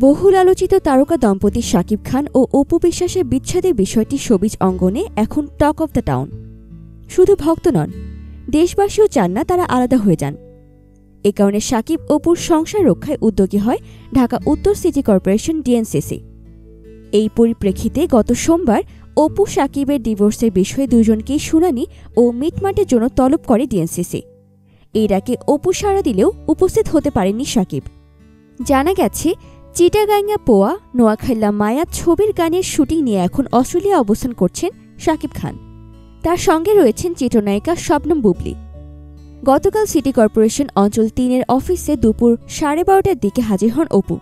বহুল আলোচিত তারকা দম্পতি শাকিব খান ও অপু বিশ্বাসের বিচ্ছেদের বিষয়টি সবিজ অঙ্গনে এখন টক অব দ্য টাউন। শুধু ভক্ত নন, দেশবাসীও চান না তারা আলাদা হয়ে যান। এ কারণে সাকিব অপুর সংসার রক্ষায় উদ্যোগী হয় ঢাকা উত্তর সিটি কর্পোরেশন ডিএনসিসি। এই পরিপ্রেক্ষিতে গত সোমবার অপু সাকিবের ডিভোর্সের বিষয়ে দুজনকেই শুনানি ও মিটমাটের জন্য তলব করে ডিএনসিসি। এই ডাকে অপু সাড়া দিলেও উপস্থিত হতে পারেননি সাকিব জানা গেছে চিটাগাঙ্গা পোয়া নোয়াখাইল্লা মায়া ছবির গানের শুটিং নিয়ে এখন অস্ট্রেলিয়া অবস্থান করছেন শাকিব খান। তার সঙ্গে রয়েছেন চিত্রনায়িকা শবনম বুবলি। গতকাল সিটি কর্পোরেশন অঞ্চল তিনের অফিসে দুপুর সাড়ে বারোটার দিকে হাজির হন অপু।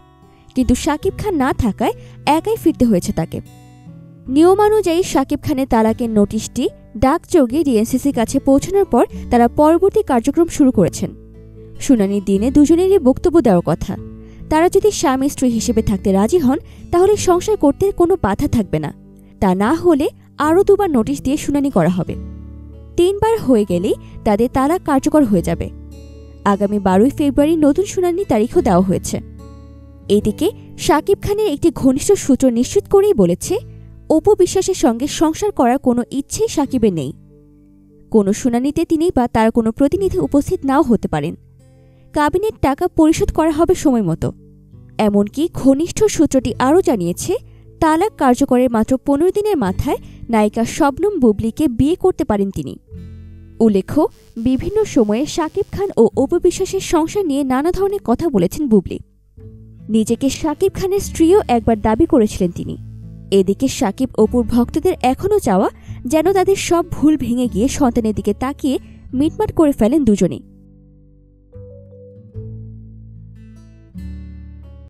কিন্তু শাকিব খান না থাকায় একাই ফিরতে হয়েছে তাকে। নিয়মানুযায়ী শাকিব খানের তালাকের নোটিশটি ডাকযোগে ডিএনসিসির কাছে পৌঁছানোর পর তারা পরবর্তী কার্যক্রম শুরু করেছেন। শুনানির দিনে দুজনেরই বক্তব্য দেওয়ার কথা। তারা যদি স্বামী স্ত্রী হিসেবে থাকতে রাজি হন, তাহলে সংসার করতে কোনো বাধা থাকবে না। তা না হলে আরও দুবার নোটিশ দিয়ে শুনানি করা হবে। তিনবার হয়ে গেলেই তাদের তালাক কার্যকর হয়ে যাবে। আগামী বারোই ফেব্রুয়ারি নতুন শুনানি তারিখও দেওয়া হয়েছে। এদিকে শাকিব খানের একটি ঘনিষ্ঠ সূত্র নিশ্চিত করেই বলেছে, অপু বিশ্বাসের সঙ্গে সংসার করার কোনো ইচ্ছেই সাকিবের নেই। কোনো শুনানিতে তিনি বা তার কোনো প্রতিনিধি উপস্থিত নাও হতে পারেন। কাবিনেট টাকা পরিশোধ করা হবে সময় মতো। এমনকি ঘনিষ্ঠ সূত্রটি আরও জানিয়েছে, তালাক কার্যকরের মাত্র পনেরো দিনের মাথায় নায়িকা শবনম বুবলিকে বিয়ে করতে পারেন তিনি। উল্লেখ্য, বিভিন্ন সময়ে শাকিব খান ও অপবিশ্বাসের সংসার নিয়ে নানা ধরনের কথা বলেছেন বুবলি। নিজেকে শাকিব খানের স্ত্রীও একবার দাবি করেছিলেন তিনি। এদিকে শাকিব অপুর ভক্তদের এখনও চাওয়া, যেন তাদের সব ভুল ভেঙে গিয়ে সন্তানের দিকে তাকিয়ে মিটমাট করে ফেলেন দুজনেই।